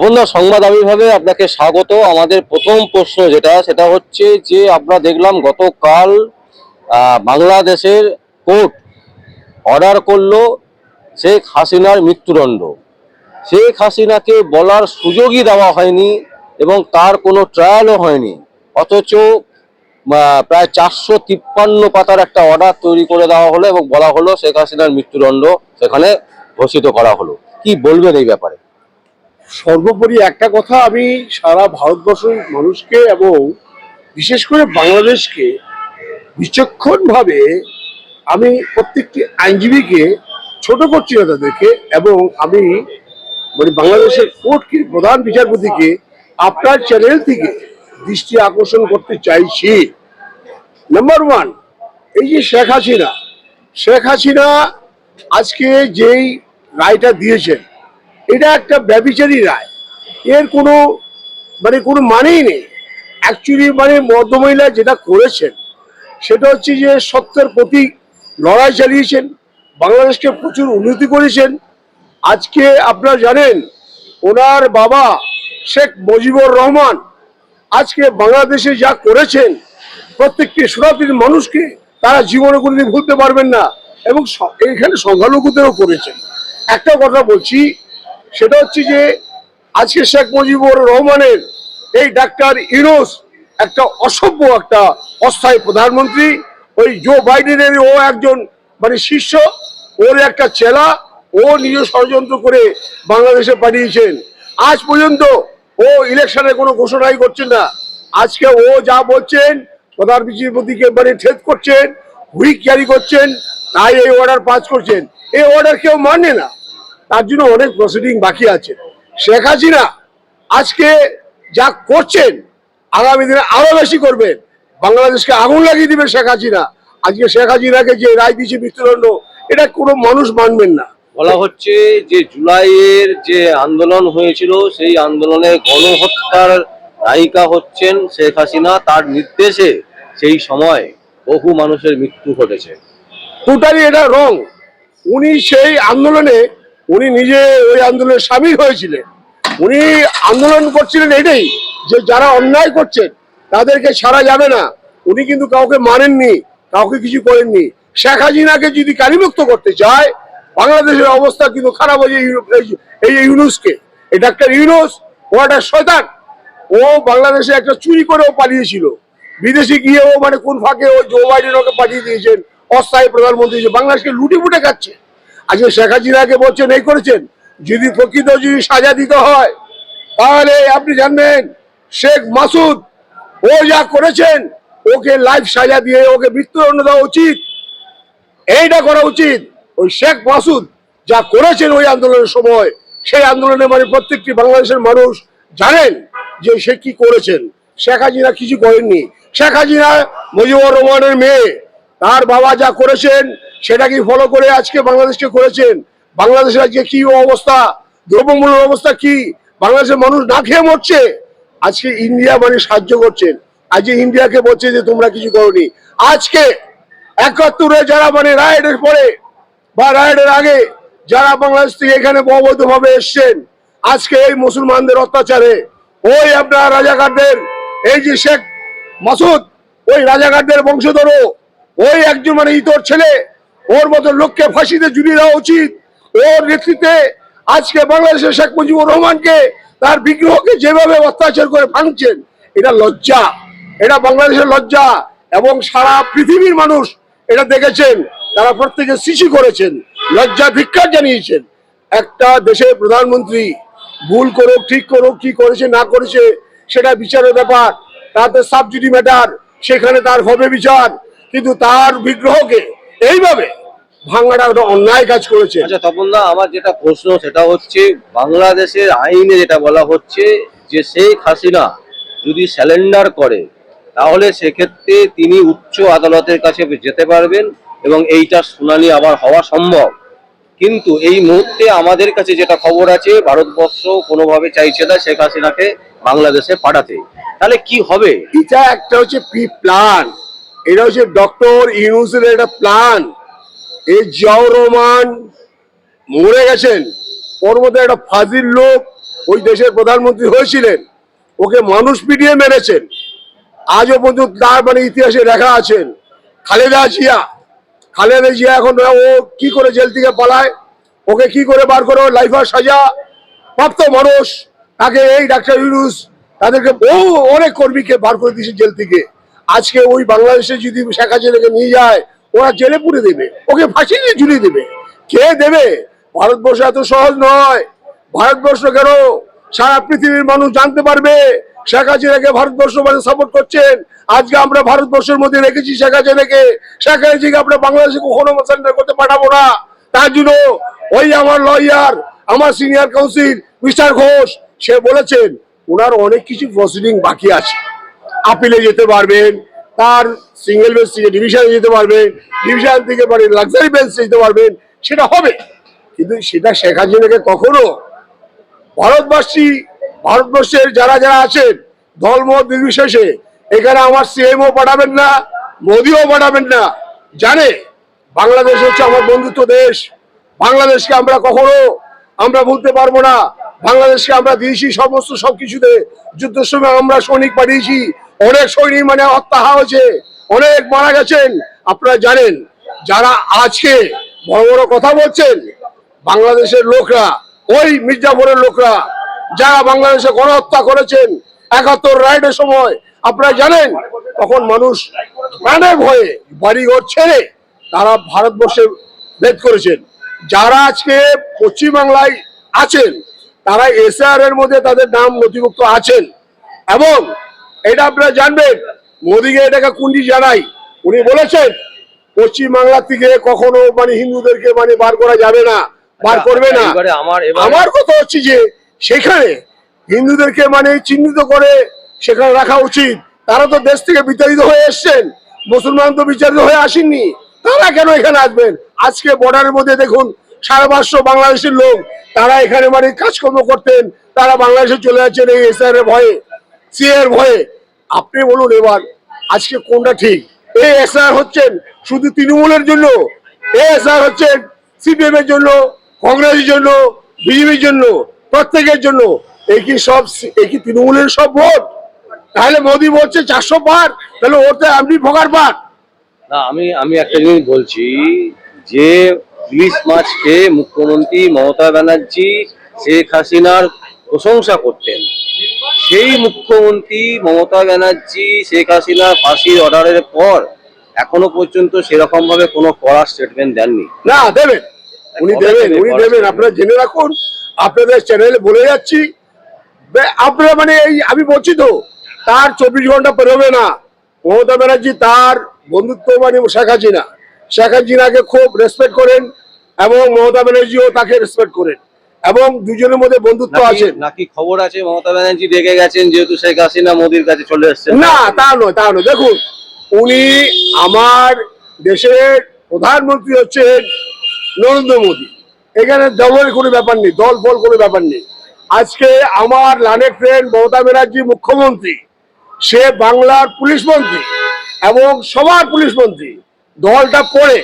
তপনদা সংবাদ আবির্ভাবে আপনাকে স্বাগত। আমাদের প্রথম প্রশ্ন যেটা, সেটা হচ্ছে যে আমরা দেখলাম গতকাল বাংলাদেশের কোর্ট অর্ডার করল শেখ হাসিনার মৃত্যুদণ্ড। শেখ হাসিনাকে বলার সুযোগই দেওয়া হয়নি এবং তার কোনো ট্রায়ালও হয়নি। অথচ প্রায় চারশো তিপ্পান্ন পাতার একটা অর্ডার তৈরি করে দেওয়া হলো এবং বলা হলো শেখ হাসিনার মৃত্যুদণ্ড সেখানে ঘোষিত করা হলো। কি বলবেন এই ব্যাপারে? সর্বোপরি একটা কথা আমি সারা ভারতবর্ষের মানুষকে এবং বিশেষ করে বাংলাদেশকে বিচক্ষণভাবে আমি প্রত্যেকটি আইনজীবীকে ছোট করছি না তাদেরকে এবং আমি মানে বাংলাদেশের কোর্টকে প্রধান বিচারপতিকে আপনার চ্যানেল থেকে দৃষ্টি আকর্ষণ করতে চাইছি। নাম্বার ওয়ান এই যে শেখ হাসিনা শেখ হাসিনা আজকে যেই রায়টা দিয়েছেন এটা একটা ব্যবিচারী রায়। এর কোনো মানে কোনো মানেই নেই। অ্যাকচুয়ালি মানে মধ্যমহিলা যেটা করেছেন, সেটা হচ্ছে যে সত্যের প্রতি লড়াই চালিয়েছেন, বাংলাদেশকে প্রচুর উন্নতি করেছেন। আজকে আপনারা জানেন, ওনার বাবা শেখ মুজিবুর রহমান আজকে বাংলাদেশে যা করেছেন, প্রত্যেকটি শতাব্দীর মানুষকে তারা জীবনে কোনোদিন ভুলতে পারবেন না এবং এখানে সংখ্যালঘুদেরও করেছেন। একটা কথা বলছি সেটা হচ্ছে যে আজকে শেখ মুজিবুর রহমানের এই ডাক্তার ইউনুস একটা অসভ্য একটা অস্থায়ী প্রধানমন্ত্রী। ওই জো বাইডেনের ও একজন মানে শিষ্য, ওর একটা চেলা, ও নিজ ষড়যন্ত্র করে বাংলাদেশে পাঠিয়েছেন। আজ পর্যন্ত ও ইলেকশনের কোনো ঘোষণাই করছেন না। আজকে ও যা বলছেন, প্রধান বিচারপতিকে মানে ঠেদ করছেন, হুইক জারি করছেন, তাই এই অর্ডার পাস করছেন। এই অর্ডার কেউ মানে না। তার জন্য অনেক প্রসিডিং বাকি আছে। শেখ হাসিনা আজকে যা করছেন আগামী দিনে আরও বেশি করবেন। বাংলাদেশকে আগুন লাগিয়ে দিবে শেখ হাসিনা। আজকে শেখ হাসিনাকে যে রায় দিয়েছে মৃত্যুদণ্ড এটা কোনো মানুষ মানবেন না। বলা হচ্ছে যে জুলাইয়ের যে আন্দোলন হয়েছিল সেই আন্দোলনে গণহত্যার নায়িকা হচ্ছেন শেখ হাসিনা। তার নির্দেশে সেই সময় বহু মানুষের মৃত্যু ঘটেছে। টোটালি এটা রং উনি সেই আন্দোলনে উনি নিজে ওই আন্দোলনে সামিল হয়েছিলেন। উনি আন্দোলন করছিলেন এটাই যে যারা অন্যায় করছেন তাদেরকে ছাড়া যাবে না। উনি কিন্তু কাউকে মানেননি, কাউকে কিছু করেননি। শেখ হাসিনাকে যদি কালিমুক্ত করতে চায়, বাংলাদেশের অবস্থা কিন্তু খারাপ হয়েছে এই- ইউনুসকে। এই ডাক্তার ইউনুস, ও একটা শয়তান। ও বাংলাদেশে একটা চুরি করেও পালিয়েছিল। বিদেশে গিয়েও মানে কোন ফাঁকে ও জো বাইডেন ওকে পাঠিয়ে দিয়েছেন, অস্থায়ী প্রধানমন্ত্রী বাংলাদেশকে লুটে ফুটে খাচ্ছে। আজকে শেখ হাসিনাকে বলছেন, এই করেছেন। যদি প্রকৃত যদি সাজা দিতে হয়, তাহলে আপনি জানবেন, শেখ মাসুদ, ও যা করেছেন, ওকে লাইফ সাজা দিয়ে ওকে মৃত্যুদণ্ড দেওয়া উচিত। এইটা করা উচিত। ওই শেখ মাসুদ যা করেছেন ওই আন্দোলনের সময়, সেই আন্দোলনে মানে প্রত্যেকটি বাংলাদেশের মানুষ জানেন যে সে কি করেছেন। শেখ হাসিনা কিছু করেননি। শেখ হাসিনা মুজিবুর রহমানের মেয়ে, তার বাবা যা করেছেন সেটাকে ফলো করে আজকে বাংলাদেশকে করেছেন? বাংলাদেশের আজকে কি অবস্থা? দ্রব্যমূল্যের অবস্থা কি? বাংলাদেশের মানুষ না খেয়ে মরছে? আজকে ইন্ডিয়া মানে সাহায্য করছেন। আজকে ইন্ডিয়াকে বলছে যে তোমরা কিছু করনি। আজকে একাত্তরে যারা মানে রায়টের পরে বা রায়টের আগে যারা বাংলাদেশ থেকে এখানে অবৈধভাবে এসছেন, আজকে এই মুসলমানদের অত্যাচারে, ওই আপনার রাজাকারদের, এই যে শেখ মাসুদ, ওই রাজাকারদের বংশধরও, ওই একজন মানে ইতর ছেলে ওর মতো লোককে ফাঁসিতে ঝুলিয়ে দেওয়া উচিত। ওর নেতৃত্বে আজকে বাংলাদেশের শেখ মুজিবুর রহমানকে তার বিগ্রহকে যেভাবে অত্যাচার করে ভাঙছেন, এটা লজ্জা। এটা বাংলাদেশের লজ্জা এবং সারা পৃথিবীর মানুষ এটা দেখেছেন, তারা প্রত্যেকে সৃষ্টি করেছেন, লজ্জা ভিক্ষা জানিয়েছেন। একটা দেশের প্রধানমন্ত্রী ভুল করুক, ঠিক করুক, কি করেছে, না করেছে, সেটা বিচারের ব্যাপার। তাতে সাবজুডি ম্যাটার সেখানে তার হবে বিচার। কিন্তু তার বিগ্রহকে এইভাবে ভাঙাটা একটা অন্যায় কাজ করেছে। আচ্ছা তপনদা আমার যেটা প্রশ্ন সেটা হচ্ছে বাংলাদেশের আইনে যেটা বলা হচ্ছে যে শেখ হাসিনা যদি স্যালেন্ডার করে তাহলে সেক্ষেত্রে তিনি উচ্চ আদালতের কাছে যেতে পারবেন এবং এইটা শুনানি আবার হওয়া সম্ভব। কিন্তু এই মুহূর্তে আমাদের কাছে যেটা খবর আছে ভারতবর্ষ কোনোভাবে চাইছে না শেখ হাসিনাকে বাংলাদেশে পাঠাতে। তাহলে কি হবে? এটা একটা হচ্ছে প্রি প্ল্যান এটা হচ্ছে ডক্টর ইউনুসের একটা প্ল্যান। এই জিয়াউর রহমান মরে গেছেন। ওর মধ্যে একটা ফাজিল লোক ওই দেশের প্রধানমন্ত্রী হয়েছিলেন। ওকে মানুষ পিটিয়ে মেরেছেন। আজও পর্যন্ত তার মানে ইতিহাসে লেখা আছেন খালেদা জিয়া। খালেদা জিয়া এখন ও কি করে জেল থেকে পালায়? ওকে কি করে বার করো? লাইফার সাজা? প্রাপ্ত মানুষ। তাকে এই ডাক্তার ইউনুস তাদেরকে বহু অনেক কর্মীকে বার করে দিয়েছে জেল থেকে। আজকে ওই বাংলাদেশে যদি শেখ হাসিনাকে নিয়ে যায় ওরা জেলে পুরে দেবে, ওকে ফাঁসি দিয়ে ঝুলিয়ে দেবে। কে দেবে? ভারতবর্ষ এত সহজ নয়। ভারতবর্ষ কেন সারা পৃথিবীর মানুষ জানতে পারবে? শেখ হাসিনাকে ভারতবর্ষ মানে সাপোর্ট করছেন। আজকে আমরা ভারতবর্ষের মধ্যে রেখেছি শেখ হাসিনাকে। শেখ হাসিনাকে আমরা বাংলাদেশে কখনো সেন্টার করতে পাঠাবো না। তার জন্য ওই আমার লয়ার আমার সিনিয়র কাউন্সিল মিস্টার ঘোষ, সে বলেছেন, ওনার অনেক কিছু প্রসিডিং বাকি আছে। আপিলে যেতে পারবেন তার সিঙ্গেল বেঞ্চ থেকে ডিভিশনে যেতে পারবেন ডিভিশন থেকে মানে লাক্সারি বেঞ্চ যেতে পারবেন সেটা হবে। কিন্তু সেটা শেখ হাসিনাকে কখনো ভারতবাসী, ভারতবর্ষের যারা যারা আছেন, দলমত নির্বিশেষে, এখানে আমার সিএমও পাঠাবেন না, মোদিও পাঠাবেন না, জানে বাংলাদেশ হচ্ছে আমার বন্ধুত্ব দেশ। বাংলাদেশকে আমরা কখনো আমরা ভুলতে পারব না। বাংলাদেশকে আমরা দিয়েছি সমস্ত সবকিছুতে। যুদ্ধের সময় আমরা সৈনিক পাঠিয়েছি। অনেক সৈনিক মানে হত্যা হয়েছে, অনেক মারা গেছেন। আপনারা জানেন, যারা আজকে বড় বড় কথা বলছেন, বাংলাদেশের লোকরা, ওই মির্জাপুরের লোকরা, যারা বাংলাদেশে গণহত্যা করেছেন, একাত্তর রাইডের সময়, আপনারা জানেন, তখন মানুষ প্রাণে ভয়ে বাড়িঘর ছেড়ে তারা ভারতবর্ষে ভেদ করেছেন। যারা আজকে পশ্চিমবাংলায় আছেন, তারা এসআর এর মধ্যে তাদের নাম নথিভুক্ত আছেন এবং এটা আপনারা জানবেন। মোদীকে এটাকে কুন্ডি জানাই। উনি বলেছেন পশ্চিমবাংলা থেকে কখনো মানে হিন্দুদেরকে মানে বার করা যাবে না বার করবে না। আমার কথা হচ্ছে যে সেখানে হিন্দুদেরকে মানে চিহ্নিত করে সেখানে রাখা উচিত। তারা তো দেশ থেকে বিতাড়িত হয়ে এসছেন। মুসলমান তো বিচারিত হয়ে আসেননি। তারা কেন এখানে আসবেন? আজকে বর্ডারের মধ্যে দেখুন সাড়ে পাঁচশো বাংলাদেশের লোক তারা এখানে মানে কাজকর্ম করতেন। তারা বাংলাদেশে চলে যাচ্ছেন এই এসআর ভয়ে। এর ভয়ে। আপনি বলুন এবার, আজকে কোনটা ঠিক? এই এসআর হচ্ছেন শুধু তৃণমূলের জন্য এই এসআর হচ্ছেন সিপিএম এর জন্য, কংগ্রেসের জন্য বিজেপির জন্য, প্রত্যেকের জন্য। এই কি সব এই কি তৃণমূলের সব ভোট। তাহলে মোদী বলছে চারশো পার, তাহলে ওতে আপনি ভোগার পার। না, আমি আমি একটা জিনিস বলছি, যে ইলিশ মাছ খেয়ে মুখ্যমন্ত্রী মমতা ব্যানার্জি, শেখ হাসিনার প্রশংসা করতেন। সেই মুখ্যমন্ত্রী মমতা ব্যানার্জি শেখ হাসিনা ফাঁসির অর্ডারের পর এখনও পর্যন্ত সেরকম ভাবে কোনো কড়া স্টেটমেন্ট দেননি। না দেবেন। উনি দেবেন দেবে? উনি দেবেন। আপনারা জেনে রাখুন আপনাদের চ্যানেলে বলে যাচ্ছি আপনারা মানে এই আমি বলছি তো তার চব্বিশ ঘণ্টা পেরোবে না। মমতা ব্যানার্জি তার বন্ধুত্ব মানে শেখ হাসিনা। শেখ হাসিনাকে খুব রেসপেক্ট করেন এবং মমতা ব্যানার্জিও তাকে রেসপেক্ট করেন। এবং দুজনের মধ্যে বন্ধুত্ব আছে। নাকি খবর আছে? মমতা ব্যানার্জি রেগে গেছেন যেহেতু শেখ হাসিনা মোদির কাছে চলে এসছেন। না তা নয় তা নয়। দেখুন উনি আমার দেশের প্রধানমন্ত্রী হচ্ছেন নরেন্দ্র মোদী। এখানে দলের কোনো ব্যাপার নেই দল বল কোনো ব্যাপার নেই। আজকে আমার লানের ফ্রেন্ড মমতা ব্যানার্জি মুখ্যমন্ত্রী সে বাংলার পুলিশ মন্ত্রী এবং সবার পুলিশ মন্ত্রী। দলটা পড়ে।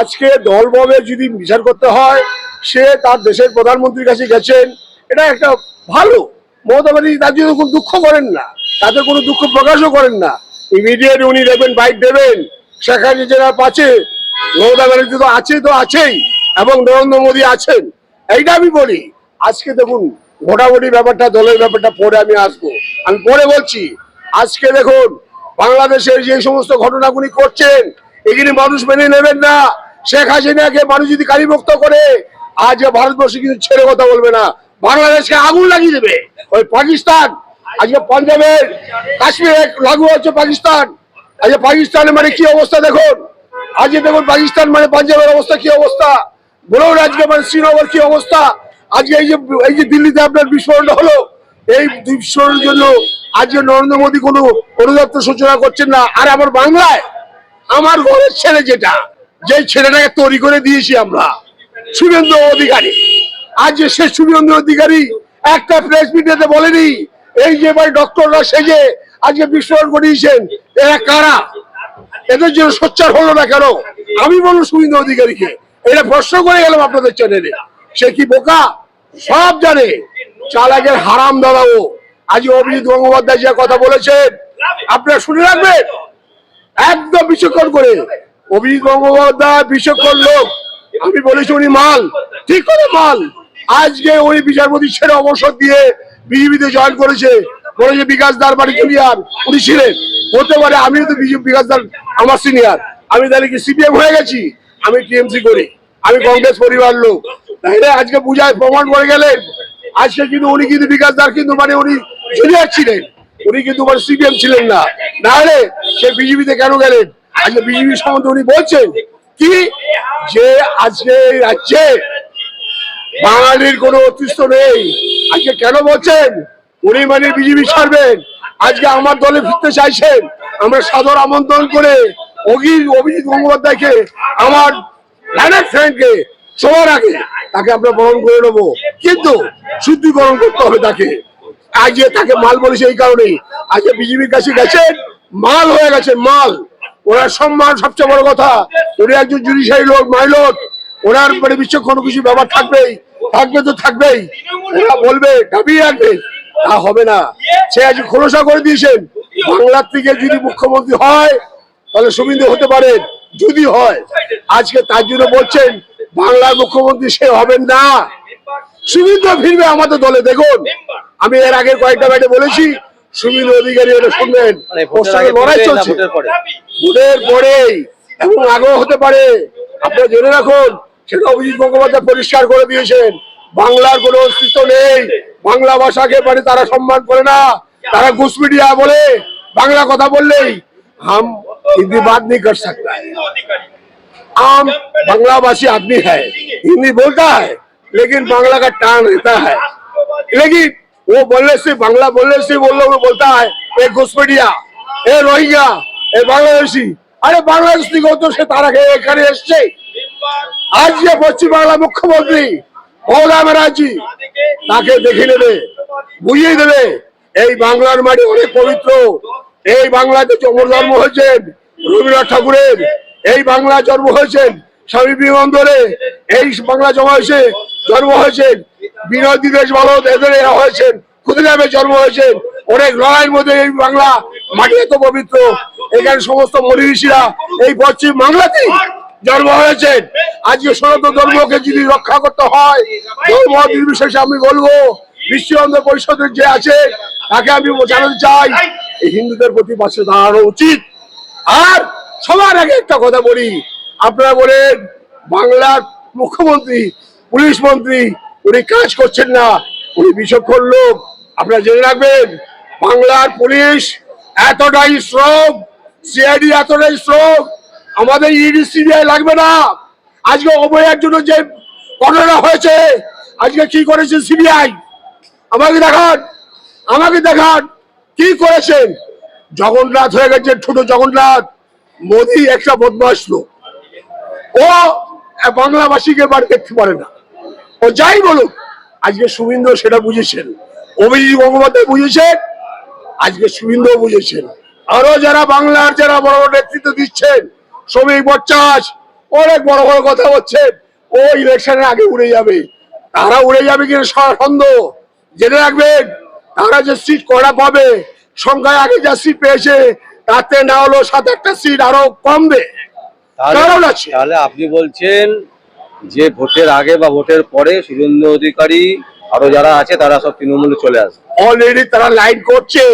আজকে দলভাবে যদি বিচার করতে হয় সে তার দেশের প্রধানমন্ত্রীর কাছে গেছেন। এটা একটা ভালো। মমতা ব্যানার্জি তার জন্য কোনো দুঃখ করেন না। তাতে কোনো দুঃখ প্রকাশও করেন না। ইমিডিয়েট উনি দেবেন বাইক দেবেন। শেখ হাসিনা পাচ্ছে, মমতা ব্যানার্জি তো আছে তো আছেই এবং নরেন্দ্র মোদী আছেন। এইটা আমি বলি। আজকে দেখুন ভোটাভুটি ব্যাপারটা, দলের ব্যাপারটা পরে আমি আসব। আমি পরে বলছি, আজকে দেখুন, বাংলাদেশের যে সমস্ত ঘটনাগুলি করছেন, এগুলি মানুষ মেনে নেবেন না। শেখ হাসিনাকে মানুষ যদি কালীমুক্ত করে আজ ভারতবর্ষে কিন্তু ছেড়ে কথা বলবে না, বাংলাদেশকে আগুন লাগিয়ে দেবে। ওই পাকিস্তান আজকে পাঞ্জাবের কাশ্মীরে লাগু হচ্ছে পাকিস্তান আজকে পাকিস্তানের মানে কি অবস্থা দেখুন? আজকে দেখুন পাকিস্তান মানে পাঞ্জাবের অবস্থা কি অবস্থা? বলুন আজকে মানে শ্রীনগর কি অবস্থা? আজকে এই যে এই যে দিল্লিতে আপনার বিস্ফোরণ হলো, এই বিস্ফোরণের জন্য আজকে নরেন্দ্র মোদী কোনো অনুদপ্তর সূচনা করছেন না, আর আমার বাংলায়, আমার ঘরের ছেলে যেটা যে ছেলেটাকে তৈরি করে দিয়েছি আমরা। শুভেন্দু অধিকারী। আজ যে সে শুভেন্দু অধিকারী, একটা প্রেস মিডিয়াতে বলেনি, এই যে ভাই ডক্টররা সেজে আজকে বিস্ফোরণ করিয়েছেন, এরা কারা? এদের জন্য সোচ্চার হলো না কেন? আমি বলব শুভেন্দু অধিকারীকে, এটা প্রশ্ন করে গেলাম আপনাদের চ্যানেলে সে কি বোকা? সব জানে। চালাকের হারাম দাদাও আজ অভিজিৎ গঙ্গোপাধ্যায় যে কথা বলেছেন, আপনারা শুনে রাখবেন? একদম বিচক্ষণ করে। অভিজিৎ গঙ্গোপাধ্যায় বিচক্ষণ লোক। আমি বলেছি উনি মাল। ঠিক করে মাল। আজকে উনি বিচারপতি ছেড়ে অবসর দিয়ে বিজেপিতে জয়েন করেছে। বলেছে বিকাশ দার বাড়ি জুনিয়র, উনি ছিলেন। হতে পারে আমি তো বিজেপি বিকাশ দার আমার সিনিয়র আমি তাহলে কি সিপিএম হয়ে গেছি? আমি টিএমসি করি। আমি কংগ্রেস পরিবার লোক। তাহলে আজকে পূজায় প্রমাণ করে গেলেন। আজকে কিন্তু উনি কিন্তু বিকাশ দার কিন্তু মানে উনি জুনিয়র ছিলেন। উনি কিন্তু মানে সিপিএম ছিলেন না। নাহলে সে বিজেপিতে কেন গেলেন? আজকে বিজেপি সম্বন্ধে উনি বলছেন কি? যে আজকে রাজ্যে বাঙালির কোনো অতিষ্ঠ নেই। আজকে কেন বলছেন? উনি মানে বিজেপি ছাড়বেন। আজকে আমার দলে ফিরতে চাইছেন। আমরা সাদর আমন্ত্রণ করে অভিজিৎ গঙ্গোপাধ্যায়কে, আমার ফ্রেন্ডকে সবার আগে তাকে আমরা বরণ করে নেব। কিন্তু শুদ্ধিকরণ করতে হবে তাকে। আজকে তাকে মাল বলেছে এই কারণেই। আজকে বিজেপির কাছে গেছেন, মাল হয়ে গেছে মাল। ওনার সম্মান সবচেয়ে বড় কথা। উনি একজন জুডিশিয়ারি লোক মাইলট ওনার মানে কোনো কিছু ব্যাপার থাকবেই, থাকবে তো থাকবেই। ওরা বলবে দাবিয়ে রাখবে। তা হবে না। সে আজ খোলসা করে দিয়েছেন। বাংলার থেকে যদি মুখ্যমন্ত্রী হয়, তাহলে সুবিধে হতে পারে যদি হয়, আজকে তার জন্য বলছেন, বাংলার মুখ্যমন্ত্রী সে হবেন না। সুবিধা ফিরবে আমাদের দলে, দেখুন। আমি এর আগে কয়েকটা ব্যাটে বলেছি সুবিধা অধিকারী এটা শুনবেন মানে ওর ভোটের সঙ্গে আগে লড়াই ফিরবে না চলছে ভোটের পরে? ভোটের পরেই এবং আগেও হতে পারে আপনারা জেনে রাখুন সেটা অভিজিৎ গঙ্গোপাধ্যায় পরিষ্কার করে দিয়েছেন বাংলার কোনো অস্তিত্ব নেই বাংলা ভাষাকে মানে তারা সম্মান করে না তারা ঘুষ মিডিয়া বলে বাংলা কথা বললেই হাম হিন্দি बात नहीं कर सकता है आम बांग्लाभाषी आदमी है हिंदी बोलता है लेकिन बांग्ला का टान रहता है लेकिन वो बोलने से बांग्ला बोलने से वो लोग बोलता है ए घुसपड़िया ए रोहिंग्या ए বাংলাদেশি আরে বাংলাদেশ থেকেও তো সে তারা খেয়ে এখানে এসছে আজ যে পশ্চিম বাংলা মুখ্যমন্ত্রী মমতা ব্যানার্জি তাকে দেখে নেবে বুঝিয়ে দেবে এই বাংলার মাটি অনেক পবিত্র এই বাংলাতে জন্ম জন্ম হয়েছেন রবীন্দ্রনাথ ঠাকুরের এই বাংলা জন্ম হয়েছেন স্বামী বিবেকানন্দরে এই বাংলা জমা হয়েছে জন্ম হয়েছেন বিনয় দিনেশ বলদ এদের এরা হয়েছেন ক্ষুদিরামে জন্ম হয়েছেন। অনেক লড়াইয়ের মধ্যে এই বাংলা মাটি এত পবিত্র। এখানে সমস্ত মনি এই পশ্চিম বাংলাতেই জন্ম হয়েছেন। আজকে সনাতন ধর্মকে যদি রক্ষা করতে হয়, ধর্ম নির্বিশেষে আমি বলব বিশ্ব অন্ধ পরিষদের যে আছে, তাকে আমি জানাতে চাই, এই হিন্দুদের প্রতি পাশে দাঁড়ানো উচিত। আর সবার আগে একটা কথা বলি, আপনারা বলেন, বাংলার মুখ্যমন্ত্রী, পুলিশ মন্ত্রী উনি কাজ করছেন না, উনি বিচক্ষণ লোক। আপনারা জেনে রাখবেন, বাংলার পুলিশ এতটাই স্ট্রং সিআইডি এতটাই স্ট্রং আমাদের ইডি, সিবিআই লাগবে না। আজকে অভয়ের জন্য যে ঘটনা হয়েছে, আজকে কি করেছে সিবিআই? আমাকে দেখান আমাকে দেখান, কি করেছেন? জগন্নাথ হয়ে গেছে ছোট জগন্নাথ, মোদি একটা বদমাস লোক। ও বাংলাভাষীকে বাড়ি দেখতে পারে না। ও যাই বলুক আজকে শুভিন্দু সেটা বুঝেছেন। অভিজিৎ গঙ্গোপাধ্যায় বুঝেছেন আজকে শুভিন্দু বুঝেছেন। আরও যারা বাংলার যারা বড় বড় নেতৃত্ব দিচ্ছেন শ্রমিক বচ্চাস অনেক বড় বড় কথা বলছেন ও ইলেকশনের আগে উড়ে যাবে। তারা উড়ে যাবে কিনা সন্দেহ। জেনে রাখবেন তারা যে সিট করা পাবে সংখ্যায় আগে যা সিট পেয়েছে তাতে না হলো সাত একটা সিট আরও কমবে। কারণ আছে। তাহলে আপনি বলছেন যে ভোটের আগে বা ভোটের পরে শুভেন্দু অধিকারী আরও যারা আছে, তারা সব তৃণমূলে চলে আসবে। অলরেডি তারা লাইন করছে।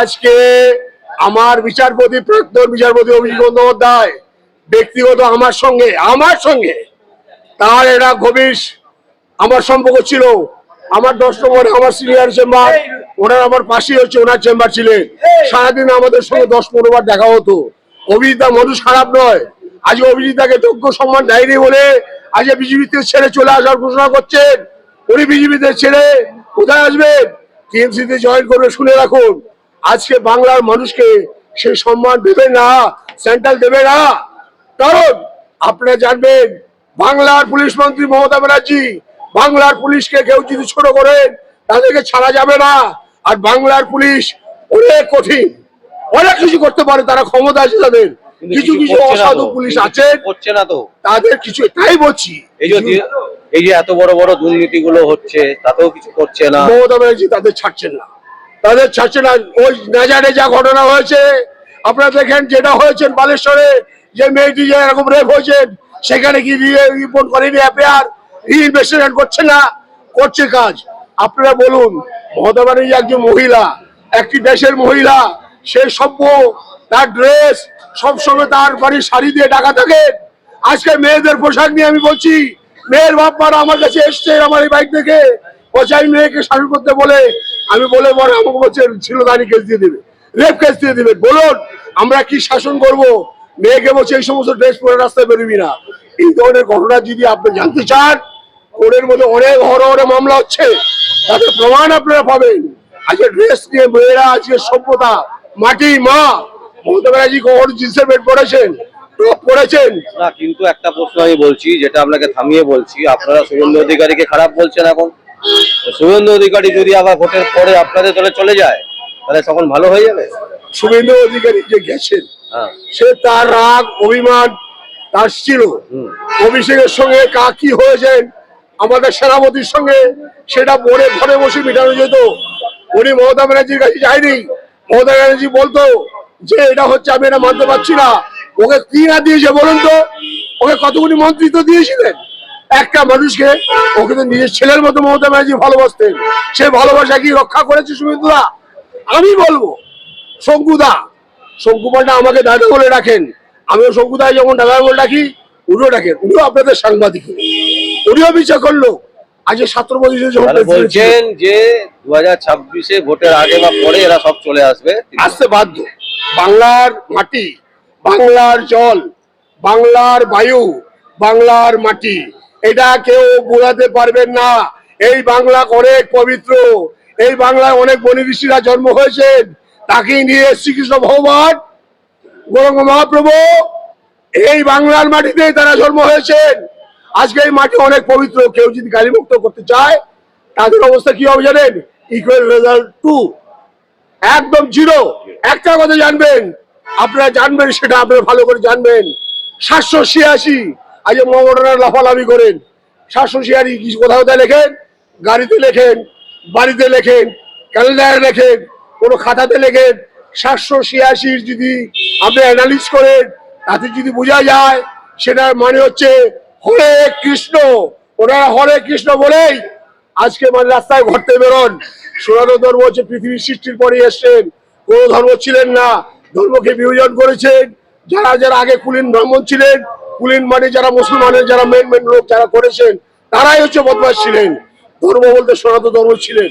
আজকে আমার বিচারপতি প্রাক্তন বিচারপতি অভিজিৎ বন্দ্যোপাধ্যায় ব্যক্তিগত আমার সঙ্গে আমার সঙ্গে তার এরা গভীর আমার সম্পর্ক ছিল। আমার দশ নম্বরে, আমার সিনিয়র চেম্বার ওনার আমার পাশেই হচ্ছে, ওনার চেম্বার ছিলেন। সারাদিন আমাদের সঙ্গে দশ পনেরো বার দেখা হতো। অভিজিৎদা মানুষ খারাপ নয়। আজকে অভিজিৎদাকে যোগ্য সম্মান দেয়নি বলে আজকে বিজেপিতে ছেড়ে চলে আসার ঘোষণা করছেন। উনি বিজেপিতে ছেড়ে কোথায় আসবেন? টিএমসিতে জয়েন করবে শুনে রাখুন। আজকে বাংলার মানুষকে সেই সম্মান দেবে না সেন্ট্রাল দেবে না। কারণ আপনারা জানবেন, বাংলার পুলিশ মন্ত্রী মমতা ব্যানার্জি, বাংলার পুলিশকে কেউ যদি ছোট করেন, তাদেরকে ছাড়া যাবে না। আর বাংলার পুলিশ অনেক কঠিন। অনেক কিছু করতে পারে, তারা ক্ষমতা আছে তাদের। কিছু কিছু অসাধু পুলিশ কিছু করছে না তো। তাদের কিছু তাই বলছি। এই যে এই যে এত বড় বড় দুর্নীতিগুলো হচ্ছে তাতেও কিছু করছে না। মমতা ব্যানার্জি তাদের ছাড়ছেন না। তাদের ছাড়ছে না। ওই নাজারে যা ঘটনা হয়েছে আপনারা দেখেন যেটা হয়েছে বালেশ্বরে যে মেয়েটি যে এরকম রেপ হয়েছে সেখানে কি রিপোর্ট করেনি অ্যাফেয়ার ইনভেস্টিগেট করছে না? করছে কাজ। আপনারা বলুন মমতা ব্যানার্জি একজন মহিলা একটি দেশের মহিলা সে সভ্য তার ড্রেস সবসময় তার বাড়ির শাড়ি দিয়ে ঢাকা থাকে। আজকে মেয়েদের পোশাক নিয়ে আমি বলছি, মেয়ের বাপ মারা আমার কাছে এসছে আমার এই বাইক থেকে বলছে মেয়েকে শাসন করতে বলে, আমি বলে বলে আমাকে বলছে ছিল দানি কেস দিয়ে দেবে রেপ কেস দিয়ে দেবে। বলুন, আমরা কি শাসন করব? মেয়েকে বলছে, এই সমস্ত ড্রেস পরে রাস্তায় বেরোবি না। এই ধরনের ঘটনা যদি আপনি জানতে চান, কোর্টের মধ্যে অনেক হরে মামলা হচ্ছে। তাদের প্রমাণ আপনারা পাবেন। আজকে ড্রেস নিয়ে মেয়েরা, আজকে সভ্যতা, মাটি মা। মমতা ব্যানার্জি কখনো জিন্সের পেট পরেছেন? টপ পরেছেন? না কিন্তু একটা প্রশ্ন আমি বলছি যেটা আপনাকে থামিয়ে বলছি আপনারা শুভেন্দু অধিকারীকে খারাপ বলছেন এখন। শুভেন্দু অধিকারী যদি আবার ভোটের পরে আপনাদের দলে চলে যায় তাহলে তখন ভালো হয়ে যাবে? শুভেন্দু অধিকারী যে গেছেন হ্যাঁ। সে তার রাগ অভিমান তার ছিল। হুম। অভিষেকের সঙ্গে কা কি হয়েছেন? আমাদের সেনাপতির সঙ্গে সেটা পরে ঘরে বসে মেটানো যেত। উনি মমতা ব্যানার্জির কাছে যায়নি। মমতা ব্যানার্জি বলতো যে এটা হচ্ছে, আমি এটা মানতে পারছি না। ওকে কি না দিয়েছে বলুন তো? ওকে কতগুলি মন্ত্রী তো দিয়েছিলেন? একটা মানুষকে ওকে তো নিজের ছেলের মতো মমতা ব্যানার্জি ভালোবাসতেন। সে ভালোবাসা কি রক্ষা করেছে সুমিন্দুরা আমি বলব, শঙ্কুদা। শঙ্কুপালটা আমাকে দাদা বলে রাখেন আমিও শঙ্কুদা যখন দাদা বলে রাখি উনিও ডাকেন। উনিও আপনাদের সাংবাদিক। উনিও বিচার করল আজ ছাত্র পরিষদ যখন বলছেন যে দু হাজার ছাব্বিশে ভোটের আগে বা পরে এরা সব চলে আসবে। আসতে বাধ্য। বাংলার মাটি বাংলার জল বাংলার বায়ু বাংলার মাটি এটা কেউ বোঝাতে পারবেন না। এই বাংলা অনেক পবিত্র এই বাংলায় অনেক বনি ঋষিরা জন্ম হয়েছেন। তাকেই নিয়ে শ্রীকৃষ্ণ ভগবান গৌরঙ্গ মহাপ্রভু। এই বাংলার মাটিতেই তারা জন্ম হয়েছেন। আজকে এই মাটি অনেক পবিত্র, কেউ যদি গালিমুক্ত করতে চায়, তাদের অবস্থা কি হবে জানেন? ইকুয়াল রেজাল্ট টু একদম জিরো একটা কথা জানবেন, আপনারা জানবেন সেটা, আপনারা ভালো করে জানবেন। সাতশো ছিয়াশি আজ মমতারা লাফালাফি করেন। সাতশো ছিয়াশি, কিছু কোথাও কোথায় লেখেন? গাড়িতে লেখেন, বাড়িতে লেখেন, ক্যালেন্ডারে লেখেন, কোনো খাতাতে লেখেন। সাতশো ছিয়াশির যদি আপনি অ্যানালিস করেন, তাতে যদি বোঝা যায়, সেটার মানে হচ্ছে হরে কৃষ্ণ, ওনারা হরে কৃষ্ণ বলেই আজকে মানে রাস্তায় ঘুরতে বেরোন। সনাতন ধর্ম হচ্ছে পৃথিবীর সৃষ্টির পরে এসছেন। কোন ধর্ম ছিলেন না, ধর্মকে বিভাজন করেছেন। যারা যারা আগে কুলীন ব্রাহ্মণ ছিলেন, কুলীন মানে যারা মুসলমানের যারা মেন মেন লোক যারা করেছেন, তারাই হচ্ছে বদমাস ছিলেন। ধর্ম বলতে সনাতন ধর্ম ছিলেন।